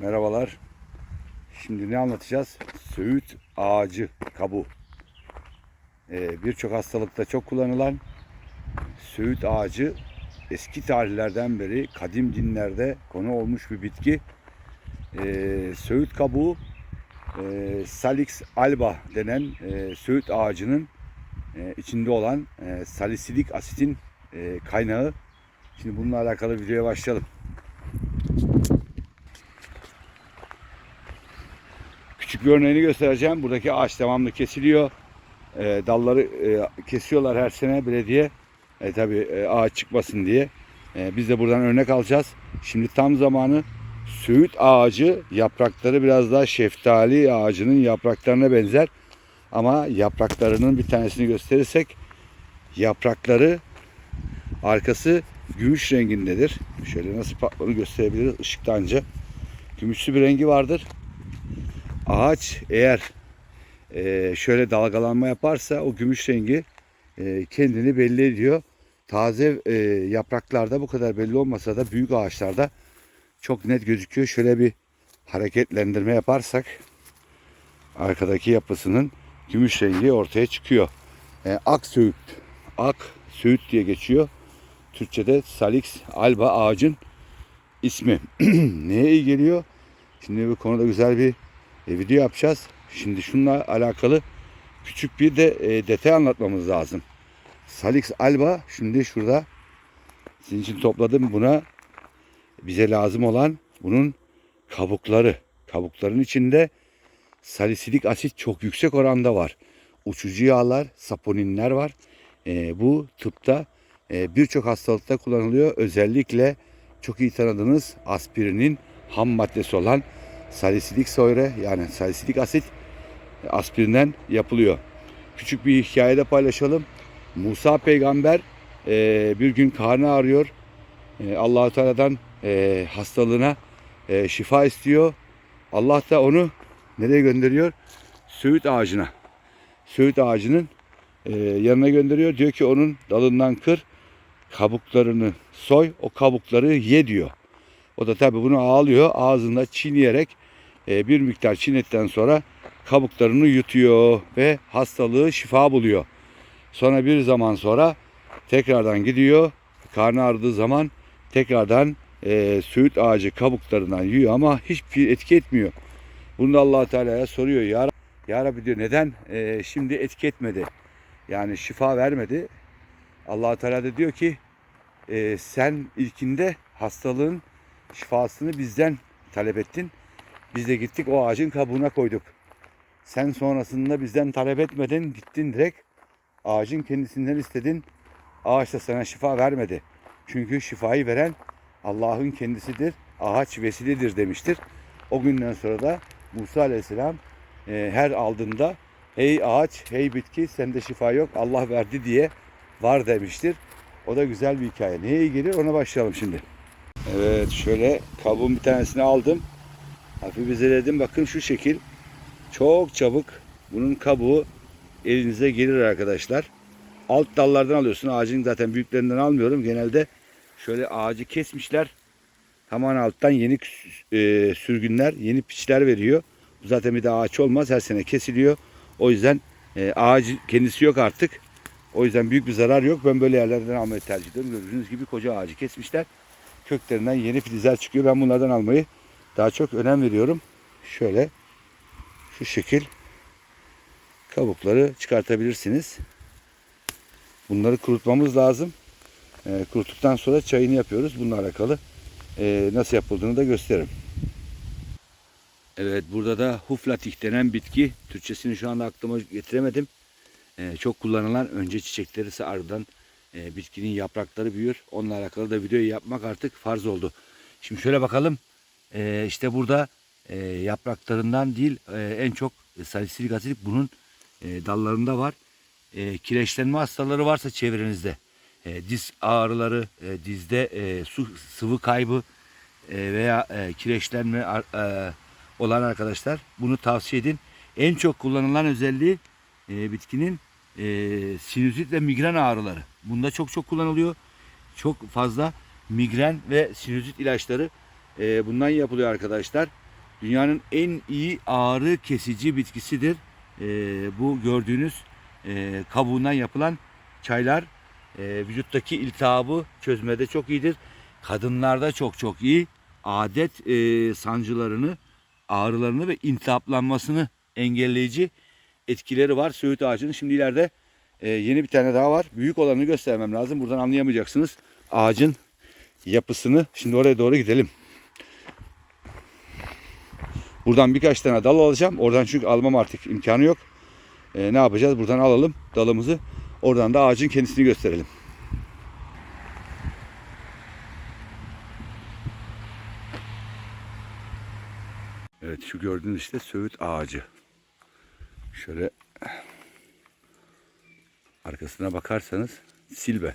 Merhabalar. Şimdi ne anlatacağız? Söğüt ağacı kabuğu. Ee, Birçok hastalıkta çok kullanılan söğüt ağacı eski tarihlerden beri kadim dinlerde konu olmuş bir bitki. Ee, söğüt kabuğu e, Salix alba denen e, söğüt ağacının e, içinde olan e, salisilik asitin e, kaynağı. Şimdi bununla alakalı videoya başlayalım. Küçük bir örneğini göstereceğim. Buradaki ağaç devamlı kesiliyor. E, dalları e, kesiyorlar her sene belediye. E, tabii e, ağaç çıkmasın diye. E, biz de buradan örnek alacağız. Şimdi tam zamanı söğüt ağacı yaprakları biraz daha şeftali ağacının yapraklarına benzer. Ama yapraklarının bir tanesini gösterirsek yaprakları arkası gümüş rengindedir. Şöyle nasıl onu gösterebiliriz ışıkta anca. Gümüşlü bir rengi vardır ağaç eğer e, şöyle dalgalanma yaparsa o gümüş rengi e, kendini belli ediyor. Taze e, yapraklarda bu kadar belli olmasa da büyük ağaçlarda çok net gözüküyor. Şöyle bir hareketlendirme yaparsak arkadaki yapısının gümüş rengi ortaya çıkıyor. E, ak söğüt, ak söğüt diye geçiyor. Türkçe'de Salix alba ağacın ismi. Neye iyi geliyor? Şimdi bu konuda güzel bir e, video yapacağız. Şimdi şununla alakalı küçük bir de e, detay anlatmamız lazım. Salix alba şimdi şurada sizin için topladım buna bize lazım olan bunun kabukları. Kabukların içinde salisilik asit çok yüksek oranda var. Uçucu yağlar, saponinler var. E, bu tıpta e, birçok hastalıkta kullanılıyor. Özellikle çok iyi tanıdığınız aspirinin ham maddesi olan salisilik soyre yani salisilik asit aspirinden yapılıyor. Küçük bir hikayede paylaşalım. Musa peygamber e, bir gün karnı ağrıyor. E, allah Teala'dan e, hastalığına e, şifa istiyor. Allah da onu nereye gönderiyor? Söğüt ağacına. Söğüt ağacının e, yanına gönderiyor. Diyor ki onun dalından kır, kabuklarını soy, o kabukları ye diyor. O da tabi bunu ağlıyor. Ağzında çiğneyerek e, bir miktar çiğnettikten sonra kabuklarını yutuyor ve hastalığı şifa buluyor. Sonra bir zaman sonra tekrardan gidiyor. Karnı ağrıdığı zaman tekrardan e, söğüt ağacı kabuklarından yiyor ama hiçbir etki etmiyor. Bunu da allah Teala'ya soruyor. Ya, ya Rabbi diyor neden e, şimdi etki etmedi? Yani şifa vermedi. allah Teala da diyor ki e, sen ilkinde hastalığın şifasını bizden talep ettin. Biz de gittik o ağacın kabuğuna koyduk. Sen sonrasında bizden talep etmeden gittin direkt ağacın kendisinden istedin. Ağaç da sana şifa vermedi. Çünkü şifayı veren Allah'ın kendisidir. Ağaç vesiledir demiştir. O günden sonra da Musa Aleyhisselam e, her aldığında hey ağaç, hey bitki sende şifa yok Allah verdi diye var demiştir. O da güzel bir hikaye. Neye gelir ona başlayalım şimdi. Evet şöyle kabuğun bir tanesini aldım. Hafif izledim. Bakın şu şekil. Çok çabuk bunun kabuğu elinize gelir arkadaşlar. Alt dallardan alıyorsun. Ağacın zaten büyüklerinden almıyorum. Genelde şöyle ağacı kesmişler. Hemen alttan yeni e, sürgünler, yeni piçler veriyor. Zaten bir de ağaç olmaz. Her sene kesiliyor. O yüzden e, ağacı kendisi yok artık. O yüzden büyük bir zarar yok. Ben böyle yerlerden almayı tercih ediyorum. Gördüğünüz gibi koca ağacı kesmişler. Köklerinden yeni filizler çıkıyor. Ben bunlardan almayı daha çok önem veriyorum. Şöyle şu şekil kabukları çıkartabilirsiniz. Bunları kurutmamız lazım. E, kuruttuktan sonra çayını yapıyoruz. Bununla alakalı e, nasıl yapıldığını da gösteririm. Evet burada da huflatih denen bitki. Türkçesini şu anda aklıma getiremedim. E, çok kullanılan önce çiçekleri ise ardından e, bitkinin yaprakları büyür. Onunla alakalı da videoyu yapmak artık farz oldu. Şimdi şöyle bakalım. E, işte burada e, yapraklarından değil e, en çok salisilik asit bunun e, dallarında var. E, kireçlenme hastaları varsa çevrenizde e, diz ağrıları, e, dizde e, su sıvı kaybı e, veya e, kireçlenme e, olan arkadaşlar bunu tavsiye edin. En çok kullanılan özelliği e, bitkinin e, sinüzit ve migren ağrıları. Bunda çok çok kullanılıyor. Çok fazla migren ve sinüzit ilaçları e, bundan yapılıyor arkadaşlar. dünyanın en iyi ağrı kesici bitkisidir. Ee, bu gördüğünüz e, kabuğundan yapılan çaylar e, vücuttaki iltihabı çözmede çok iyidir. Kadınlarda çok çok iyi. Adet e, sancılarını, ağrılarını ve iltihaplanmasını engelleyici etkileri var söğüt ağacının. Şimdi ileride e, yeni bir tane daha var. Büyük olanı göstermem lazım. Buradan anlayamayacaksınız ağacın yapısını. Şimdi oraya doğru gidelim. Buradan birkaç tane dal alacağım. Oradan çünkü almam artık imkanı yok. E, ne yapacağız? Buradan alalım dalımızı. Oradan da ağacın kendisini gösterelim. Evet şu gördüğünüz işte söğüt ağacı. Şöyle arkasına bakarsanız silbe.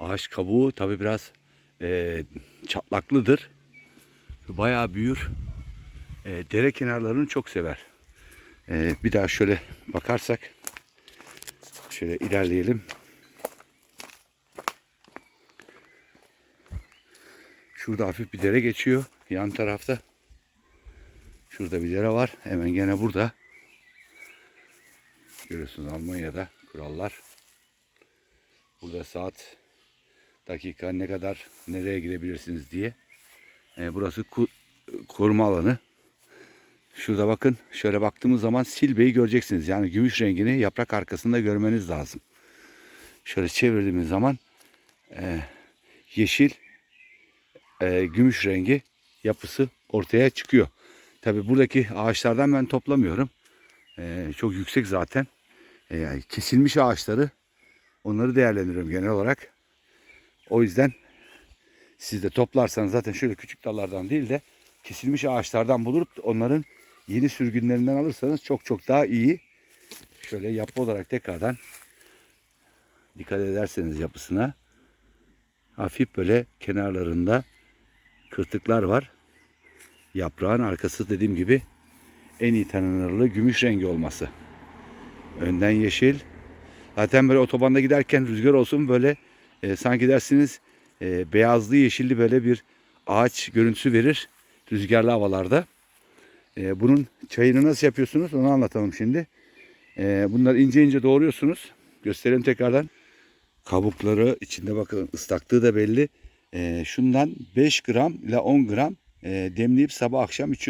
Ağaç kabuğu tabi biraz eee, çatlaklıdır. Bayağı büyür. Eee, dere kenarlarını çok sever. Eee, bir daha şöyle bakarsak şöyle ilerleyelim. Şurada hafif bir dere geçiyor. Yan tarafta. Şurada bir dere var. Hemen gene burada. Görüyorsunuz Almanya'da kurallar. Burada saat dakika ne kadar nereye girebilirsiniz diye. Ee, burası koruma alanı. Şurada bakın şöyle baktığımız zaman silbeyi göreceksiniz. Yani gümüş rengini yaprak arkasında görmeniz lazım. Şöyle çevirdiğimiz zaman e, yeşil e, gümüş rengi yapısı ortaya çıkıyor. Tabi buradaki ağaçlardan ben toplamıyorum. E, çok yüksek zaten. E, yani kesilmiş ağaçları onları değerlendiriyorum genel olarak. O yüzden siz de toplarsanız zaten şöyle küçük dallardan değil de kesilmiş ağaçlardan bulup onların yeni sürgünlerinden alırsanız çok çok daha iyi. Şöyle yapı olarak tekrardan dikkat ederseniz yapısına hafif böyle kenarlarında kırtıklar var. Yaprağın arkası dediğim gibi en iyi tanınırlığı gümüş rengi olması. Önden yeşil. Zaten böyle otobanda giderken rüzgar olsun böyle e, sanki dersiniz e, beyazlı yeşilli böyle bir ağaç görüntüsü verir rüzgarlı havalarda. E, bunun çayını nasıl yapıyorsunuz onu anlatalım şimdi. E, bunları ince ince doğruyorsunuz. Göstereyim tekrardan. Kabukları içinde bakın ıslaklığı da belli. Şundan 5 gram ile 10 gram demleyip sabah akşam içiyorsunuz.